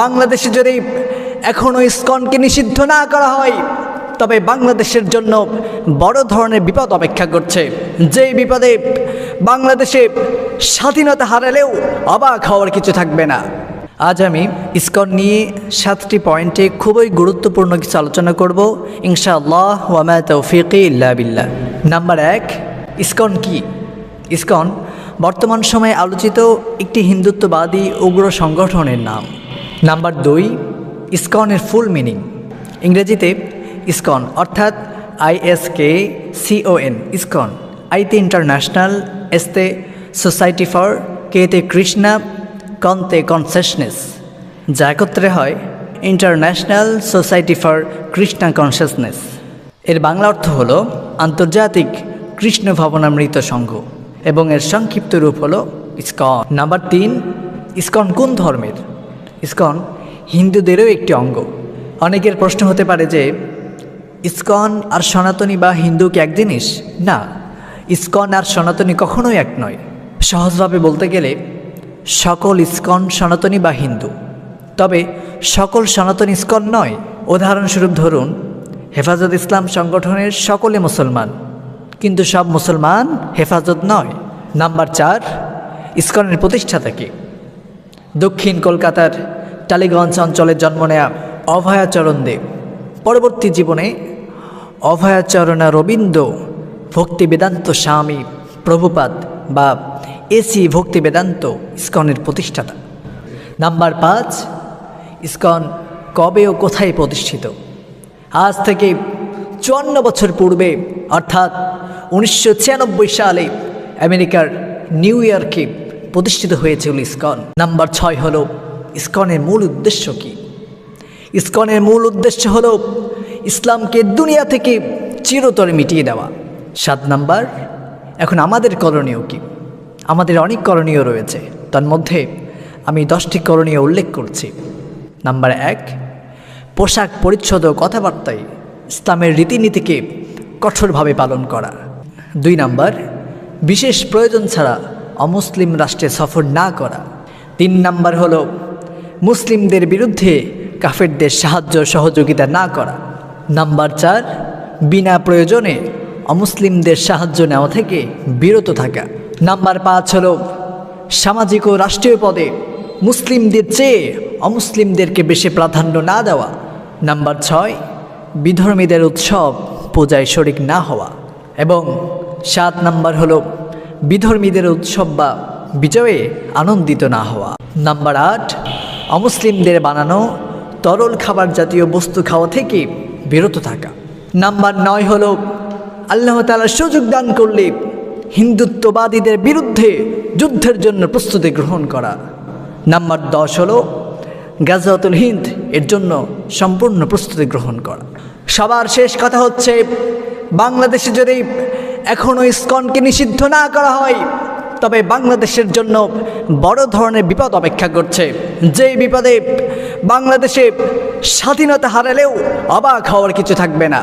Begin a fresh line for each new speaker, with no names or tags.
বাংলাদেশে যদি এখনও ইস্কনকে নিষিদ্ধ না করা হয়, তবে বাংলাদেশের জন্য বড় ধরনের বিপদ অপেক্ষা করছে। যে বিপদে বাংলাদেশে স্বাধীনতা হারালেও অবাক হওয়ার কিছু থাকবে না। আজ আমি ইস্কন নিয়ে সাতটি পয়েন্টে খুবই গুরুত্বপূর্ণ কিছু আলোচনা করব। ইনশাআল্লাহ ওয়ামা তৌফিকি বিল্লাহ। নাম্বার এক, ইস্কন কি? ইস্কন বর্তমান সময়ে আলোচিত একটি হিন্দুত্ববাদী উগ্র সংগঠনের নাম। নাম্বার দুই, ইস্কনের ফুল মিনিং। ইংরেজিতে ইস্কন অর্থাৎ I S K C O N ISKCON. আইতে ইন্টারন্যাশনাল, এসতে সোসাইটি ফর, কেতে কৃষ্ণা, কন্তে কনসেশনেস। যা একত্রে হয় international society for Krishna consciousness এর বাংলা অর্থ হল আন্তর্জাতিক কৃষ্ণ ভাবনামৃত সংঘ এবং এর সংক্ষিপ্ত রূপ হল ইস্কন। নাম্বার তিন, ইস্কন কোন ধর্মের? ইস্কন হিন্দুদেরও একটি অঙ্গ। অনেকের প্রশ্ন হতে পারে যে, ইস্কন আর সনাতনী বা হিন্দু কি এক জিনিস? না, ইস্কন আর সনাতনী কখনোই এক নয়। সহজভাবে বলতে গেলে, সকল ইস্কন সনাতনী বা হিন্দু। তবে সকল সনাতন ইস্কন নয়। উদাহরণস্বরূপ ধরুন, হেফাজত ইসলাম সংগঠনের সকলে মুসলমান। কিন্তু সব মুসলমান হেফাজত নয়। নাম্বার চার, ইস্কনের প্রতিষ্ঠাতা কে? দক্ষিণ কলকাতার টালিগঞ্জ অঞ্চলে জন্ম নেয়া অভয়াচরণ দেব। পরবর্তী জীবনে অভয়াচরণা রবীন্দ্র ভক্তি বেদান্ত স্বামী প্রভুপাত বা এসি ভক্তি বেদান্ত ইস্কনের প্রতিষ্ঠাতা। নাম্বার পাঁচ, ইস্কন কবে ও কোথায় প্রতিষ্ঠিত? আজ থেকে চুয়ান্ন বছর পূর্বে, অর্থাৎ উনিশশো ছিয়ানব্বই সালে আমেরিকার নিউ ইয়র্কে প্রতিষ্ঠিত হয়েছিল ইস্কন। নাম্বার ছয় হলো, ইস্কনের মূল উদ্দেশ্য কী? ইস্কনের মূল উদ্দেশ্য হল ইসলামকে দুনিয়া থেকে চিরতরে মিটিয়ে দেওয়া। সাত নাম্বার, এখন আমাদের করণীয় কি? আমাদের অনেক করণীয় রয়েছে। তার মধ্যে আমি দশটি করণীয় উল্লেখ করছি। নাম্বার এক, পোশাক পরিচ্ছদ ও কথাবার্তায় ইসলামের রীতিনীতিকে কঠোরভাবে পালন করা। দুই নাম্বার, বিশেষ প্রয়োজন ছাড়া অমুসলিম রাষ্ট্রে সফর না করা। তিন নাম্বার হলো, মুসলিমদের বিরুদ্ধে কাফেরদের সাহায্য সহযোগিতা না করা। নাম্বার চার, বিনা প্রয়োজনে অমুসলিমদের সাহায্য নেওয়া থেকে বিরত থাকা। নাম্বার পাঁচ হলো, সামাজিক ও রাষ্ট্রীয় পদে মুসলিমদের চেয়ে অমুসলিমদেরকে বেশি প্রাধান্য না দেওয়া। নাম্বার ছয়, বিধর্মীদের উৎসব পূজায় শরিক না হওয়া। এবং সাত নাম্বার হলো বিধর্মীদের উৎসব বা বিজয়ে আনন্দিত না হওয়া। নাম্বার আট, অমুসলিমদের বানানো তরল খাবার জাতীয় বস্তু খাওয়া থেকে বিরত থাকা। নাম্বার নয় হলো, আল্লাহ তালা সুযোগ দান করলে হিন্দুত্ববাদীদের বিরুদ্ধে যুদ্ধের জন্য প্রস্তুতি গ্রহণ করা। নাম্বার দশ হলো গাজাতুল হিন্দ এর জন্য সম্পূর্ণ প্রস্তুতি গ্রহণ করা। সবার শেষ কথা হচ্ছে, বাংলাদেশে যদি এখনও ইস্কনকে নিষিদ্ধ না করা হয়, তবে বাংলাদেশের জন্য বড় ধরনের বিপদ অপেক্ষা করছে। যেই বিপদে বাংলাদেশে স্বাধীনতা হারালেও অবাক হওয়ার কিছু থাকবে না।